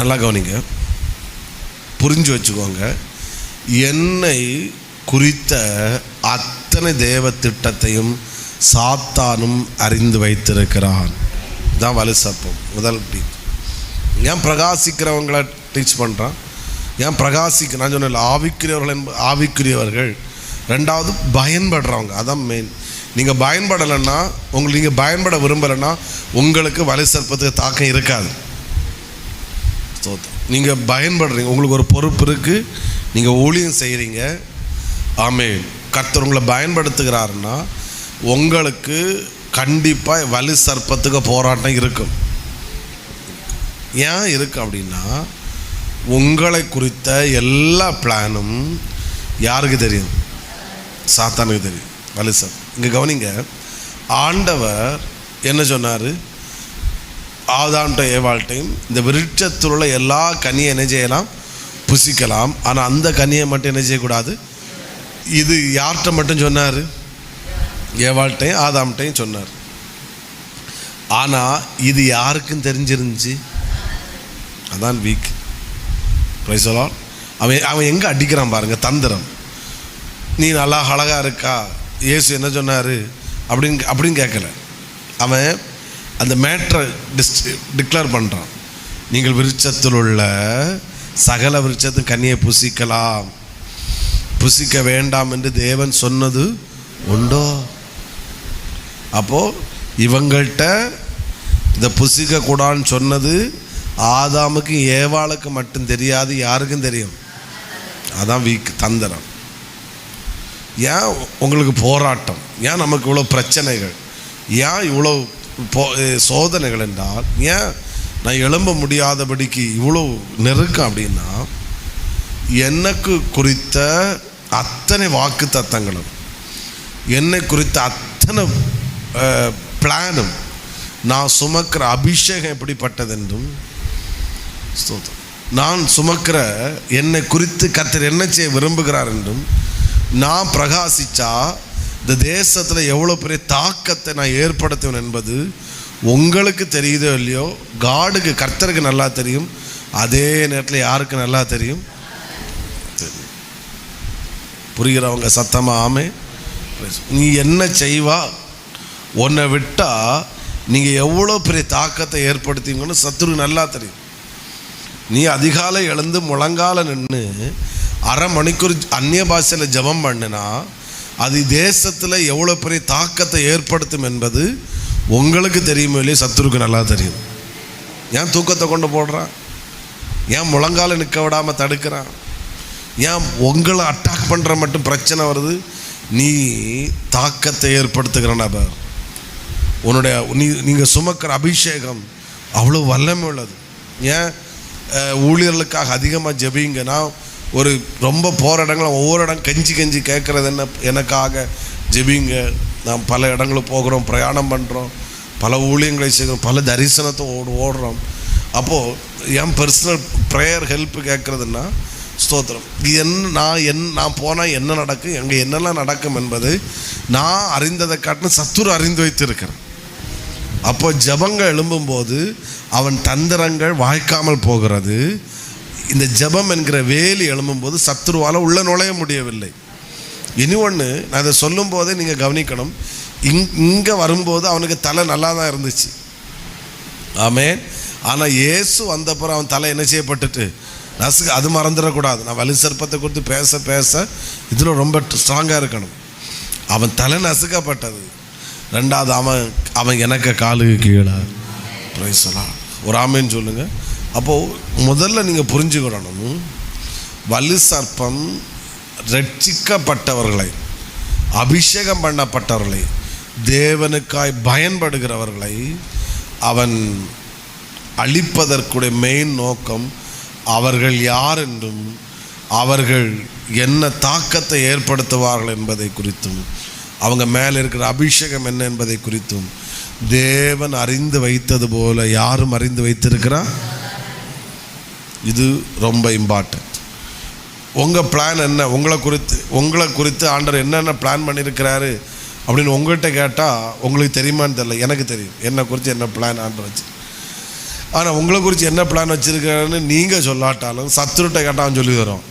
நல்லா கவனிங்க. புரிஞ்சு வச்சுக்கோங்க. என்னை குறித்த அத்தனை தேவ திட்டத்தையும் சாத்தானும் அறிந்து வைத்திருக்கிறான். தான் வலுசப்பம் முதல் டீ ஏன் பிரகாசிக்கிறவங்கள டீச் பண்ணுறான் ஏன் பிரகாசிக்க நான் சொன்ன ஆவிக்குரியவர்கள் என்ப ஆவிக்குரியவர்கள். ரெண்டாவது பயன்படுறவங்க. அதான் மெயின் நீங்கள் பயன்படலைன்னா உங்களுக்கு நீங்கள் பயன்பட விரும்பலைன்னா உங்களுக்கு வலை சர்ப்பத்துக்கு தாக்கம் இருக்காது. ஸ்தோத்திரம் நீங்கள் பயன்படுறீங்க. உங்களுக்கு ஒரு பொறுப்பு இருக்குது நீங்கள் ஊழியம் செய்கிறீங்க ஆமே கர்த்தர் உங்களை பயன்படுத்துகிறாருன்னா உங்களுக்கு கண்டிப்பாக வலு சர்ப்பத்துக்கு போராட்டம் இருக்கும். ஏன் இருக்கு அப்படின்னா உங்களை குறித்த எல்லா பிளானும் யாருக்கு தெரியும்? சாத்தானுக்கு தெரியும். வலு சார் இங்கே கவனிங்க. ஆண்டவர் என்ன சொன்னார்? ஆதாம்ட்ட ஏவாள்கிட்டையும் இந்த விருட்சத்தில் உள்ள எல்லா கனியை என்ன செய்யலாம் புசிக்கலாம். ஆனால் அந்த கனியை மட்டும் என்ன செய்யக்கூடாது இது யார்கிட்ட மட்டும் சொன்னார்? ஏவாள்கிட்டையும் ஆதாம்கிட்டையும் சொன்னார். ஆனால் இது யாருக்கும் தெரிஞ்சிருந்துச்சு? அதான் வீக் ரைசலால் அவன் அவன் எங்கே அடிக்கிறான் பாருங்கள் தந்திரம். நீ நல்லா அழகாக இருக்கா? இயேசு என்ன சொன்னார்? அப்படின்னு அப்படின்னு கேட்கல. அவன் அந்த மேட்ரை டிஸ் டிக்ளேர் பண்ணுறான் நீங்கள் விருட்சத்தில் உள்ள சகல விருட்சத்தின் கனியை புசிக்கலாம். புசிக்க வேண்டாம் என்று தேவன் சொன்னது உண்டோ? அப்போது இவங்கள்ட்ட இதை புசிக்க சொன்னது ஆதாமுக்கும் ஏவாளுக்கு மட்டும் தெரியாது யாருக்கும் தெரியும். அதான் வீக் தந்திரம். ஏன் உங்களுக்கு போராட்டம்? ஏன் நமக்கு இவ்வளோ பிரச்சனைகள்? ஏன் இவ்வளோ சோதனைகள் என்றால் ஏன் நான் எழும்ப முடியாதபடிக்கு இவ்வளோ நெருக்கம் அப்படின்னா எனக்கு குறித்த அத்தனை வாக்கு தத்தங்களும் என்னை குறித்த அத்தனை பிளானும் நான் சுமக்கிற அபிஷேகம் எப்படிப்பட்டதென்றும் ஸ்தோத்திரம். நான் சுமக்கிற என்னை குறித்து கத்தர் என்ன செய்ய விரும்புகிறார் என்றும் நான் பிரகாசிச்சா இந்த தேசத்தில் எவ்வளோ பெரிய தாக்கத்தை நான் ஏற்படுத்துவேன் என்பது உங்களுக்கு தெரியுதோ இல்லையோ? காடுக்கு கர்த்தருக்கு நல்லா தெரியும். அதே நேரத்தில் யாருக்கு நல்லா தெரியும்? தெரியும். புரிகிறவங்க சத்தமாக ஆமே நீ என்ன செய்வா? உன்னை விட்டால் நீங்கள் எவ்வளோ பெரிய தாக்கத்தை ஏற்படுத்தீங்கன்னு சத்துருக்கு நல்லா தெரியும். நீ அதிகாலை எழுந்து முழங்கால நின்று அரை மணிக்கூர் அந்நிய பாஷையில் ஜெபம் பண்ணுனா அது தேசத்தில் எவ்வளோ பெரிய தாக்கத்தை ஏற்படுத்தும் என்பது உங்களுக்கு தெரியுமோ இல்லையே? சத்துருக்கு நல்லா தெரியும். ஏன் தூக்கத்தை கொண்டு போடுறான்? ஏன் முழங்கால நிற்க விடாமல் தடுக்கிறான்? ஏன் உங்களை அட்டாக் பண்ணுற மட்டும் பிரச்சனை வருது? நீ தாக்கத்தை ஏற்படுத்துகிற நபர். உன்னுடைய நீ நீங்கள் சுமக்கிற அபிஷேகம் அவ்வளோ வல்லமை உள்ளது. ஏன் ஊழியர்களுக்காக அதிகமாக ஜெபிங்க ஒரு ரொம்ப போகிற இடங்கள ஒவ்வொரு இடம் கெஞ்சி கெஞ்சி கேட்குறது என்ன? எனக்காக ஜெபிங்க. நாம் பல இடங்களில் போகிறோம் பிரயாணம் பண்ணுறோம் பல ஊழியங்களை செய்கிறோம் பல தரிசனத்தை ஓடு ஓடுறோம். அப்போது என் பர்சனல் ப்ரேயர் ஹெல்ப் கேட்குறதுன்னா ஸ்தோத்திரம். என்ன நான் என் நான் போனால் என்ன நடக்கும்? எங்கே என்னெல்லாம் நடக்கும் என்பது நான் அறிந்ததை காட்டின சத்துரு அறிந்து வைத்திருக்கிறேன். அப்போ ஜபங்கள் எழும்பும்போது அவன் தந்திரங்கள் வாய்க்காமல் போகிறது. இந்த ஜெபம் என்கிற வேலி எழும்பும்போது சத்துருவால் உள்ளே நுழைய முடியவில்லை. இனி ஒன்று நான் அதை சொல்லும் போதே நீங்கள் கவனிக்கணும். இங் இங்கே வரும்போது அவனுக்கு தலை நல்லா தான் இருந்துச்சு. ஆமே ஆனால் இயேசு வந்தப்புறம் அவன் தலை என்ன செய்யப்பட்டுட்டு நசுக்கு அது மறந்துடக்கூடாது. நான் வலி சர்ப்பத்தை கொடுத்து பேச பேச இதில் ரொம்ப ஸ்ட்ராங்காக இருக்கணும். அவன் தலை நசுக்கப்பட்டது. ரெண்டாவது அவன் அவன் எனக்கு காலுக்கு கீழே. பிரைசலாம் ஒரு ஆமேன்னு சொல்லுங்கள் அப்போது முதல்ல நீங்கள் புரிஞ்சுக்கிடணும். வலு சர்ப்பம் ரட்சிக்கப்பட்டவர்களை அபிஷேகம் பண்ணப்பட்டவர்களை தேவனுக்காய் பயன்படுகிறவர்களை அவன் அழிப்பதற்குடைய மெயின் நோக்கம் அவர்கள் யார் என்றும் அவர்கள் என்ன தாக்கத்தை ஏற்படுத்துவார்கள் என்பதை குறித்தும் அவங்க மேலே இருக்கிற அபிஷேகம் என்ன என்பதை குறித்தும் தேவன் அறிந்து வைத்தது போல யாரும் அறிந்து வைத்திருக்கிறா இது ரொம்ப இம்பார்ட்டண்ட் உங்கள் பிளான் என்ன? உங்களை குறித்து உங்களை குறித்து ஆண்டவர் என்னென்ன பிளான் பண்ணியிருக்கிறாரு அப்படின்னு உங்கள்கிட்ட கேட்டால் உங்களுக்கு தெரியுமான்னு தெரில எனக்கு தெரியும். என்னை குறித்து என்ன பிளான் ஆண்டர் வச்சு. ஆனால் உங்களை குறித்து என்ன பிளான் வச்சுருக்காருன்னு நீங்கள் சொல்லாட்டாலும் சத்துருட்ட கேட்டால் சொல்லி தரோம்.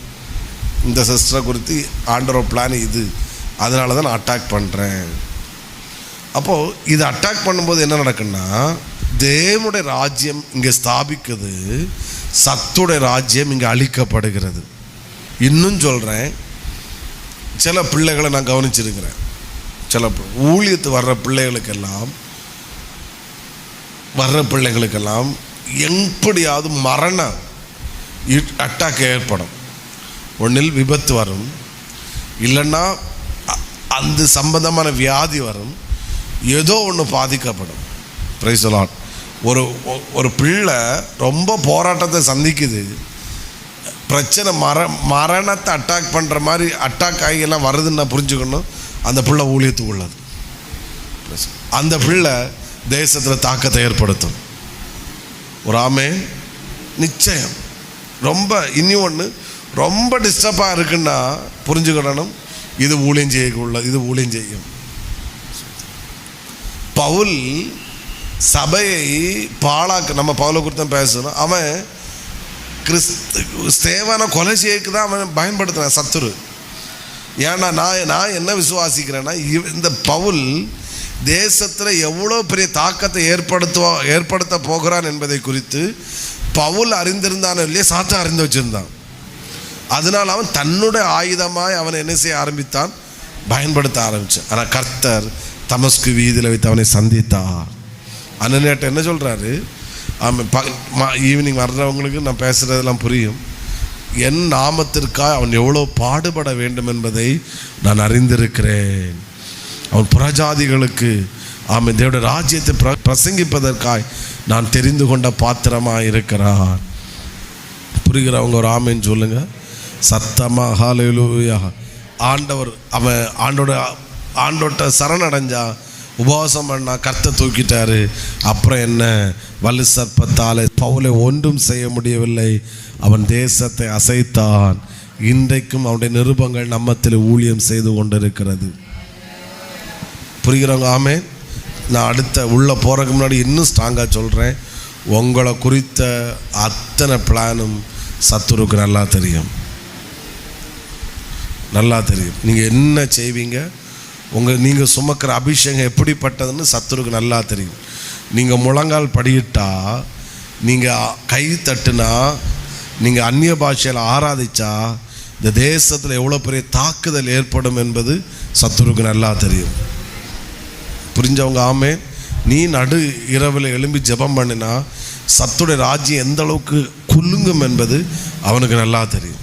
இந்த சிஸ்டரை குறித்து ஆண்டரோட பிளான் இது. அதனால தான் நான் அட்டாக் பண்ணுறேன் அப்போது இது அட்டாக் பண்ணும்போது என்ன நடக்குன்னா தேவனுடைய ராஜ்யம் இங்கே ஸ்தாபிக்குது சத்துடைய ராஜ்யம் இங்கே அழிக்கப்படுகிறது. இன்னும் சொல்கிறேன் சில பிள்ளைகளை நான் கவனிச்சிருக்கிறேன். சில ஊழியத்து வர்ற பிள்ளைகளுக்கெல்லாம் வர்ற பிள்ளைகளுக்கெல்லாம் எப்படியாவது மரண அட்டாக் ஏற்படும். ஒன்றில் விபத்து வரும் இல்லைன்னா அ- அந்த சம்பந்தமான வியாதி வரும் ஏதோ ஒன்று பாதிக்கப்படும். பிரைசலான் ஒரு ஒ- ஒரு பிள்ளை ரொம்ப போராட்டத்தை சந்திக்குது. பிரச்சனை மர மரணத்தை அட்டாக் பண்ணுற மாதிரி அட்டாக் ஆகியெல்லாம் வருதுன்னு நான் புரிஞ்சுக்கணும். அந்த பிள்ளை ஊழியத்துக்கு உள்ளது. அந்த பிள்ளை தேசத்தில் தாக்கத்தை ஏற்படுத்தும். ஒரு ஆமே நிச்சயம். ரொம்ப இனி ஒன்று ரொம்ப டிஸ்டர்பாக இருக்குன்னா புரிஞ்சுக்கிடணும் இது ஊழியம் செய்யக்குள்ள இது ஊழியம் செய்யும். பவுல் சபையை பாழாக்க நம்ம பவுலை பேசணும். அவன் கிறிஸ்து ஸ்தேவான கொலை செய்யக்கு தான் அவன் பயன்படுத்துகிறான் சத்துரு. ஏன்னா நான் நான் என்ன விசுவாசிக்கிறேன்னா இந்த பவுல் தேசத்தில் எவ்வளோ பெரிய தாக்கத்தை ஏற்படுத்துவா ஏற்படுத்த போகிறான் என்பதை குறித்து பவுல் அறிந்திருந்தானோ இல்லையே சாத்தா அறிந்து வச்சிருந்தான். அதனால் அவன் தன்னுடைய ஆயுதமாய் அவனை என்ன செய்ய ஆரம்பித்தான்? பயன்படுத்த ஆரம்பித்தான் ஆனால் கர்த்தர் தமஸ்கு வீதியில் வைத்து அவனை சந்தித்தார். அண்ணன்ட்ட என்ன சொல்கிறாரு அவன் ப ஈவினிங் வர்றவங்களுக்கு நான் பேசுகிறதெல்லாம் புரியும். என் நாமத்திற்காக அவன் எவ்வளோ பாடுபட வேண்டும் என்பதை நான் அறிந்திருக்கிறேன். அவன் புறஜாதிகளுக்கு ஆமை தேவடைய ராஜ்யத்தை பிர பிரசங்கிப்பதற்காய் நான் தெரிந்து கொண்ட பாத்திரமாக இருக்கிறான் புரிகிறவங்க ஒரு ஆமைன்னு சொல்லுங்க. சத்தமாக ஹalleluya ஆண்டவர் அவன் ஆண்டோட ஆண்டோட்ட சரணடைஞ்சான் உபவாசம் பண்ணா கர்த்த தூக்கிட்டாரு. அப்புறம் என்ன? வலு சர்ப்பத்தால் பவுலை ஒன்றும் செய்ய முடியவில்லை. அவன் தேசத்தை அசைத்தான். இன்றைக்கும் அவனுடைய நிருபங்கள் நம்மத்தில் ஊழியம் செய்து கொண்டிருக்கிறது. புரிகிறவங்க? ஆமே நான் அடுத்த உள்ளே போகிறதுக்கு முன்னாடி இன்னும் ஸ்ட்ராங்காக சொல்கிறேன் உங்களை குறித்த அத்தனை பிளானும் சத்துருக்கு நல்லா தெரியும். நல்லா தெரியும். நீங்கள் என்ன செய்வீங்க? உங்கள் நீங்கள் சுமக்கிற அபிஷேகம் எப்படிப்பட்டதுன்னு சத்துருக்கு நல்லா தெரியும் நீங்கள் முழங்கால் படியிட்டா நீங்கள் கை தட்டுனா நீங்கள் அந்நிய பாஷையில் ஆராதிச்சா இந்த தேசத்தில் எவ்வளோ பெரிய தாக்குதல் ஏற்படும் என்பது சத்துருக்கு நல்லா தெரியும். புரிஞ்சவங்க ஆமே? நீ நடு இரவில் எழும்பி ஜெபம் பண்ணினா சத்துடைய ராஜ்யம் எந்த அளவுக்கு குலுங்கும் என்பது அவனுக்கு நல்லா தெரியும்.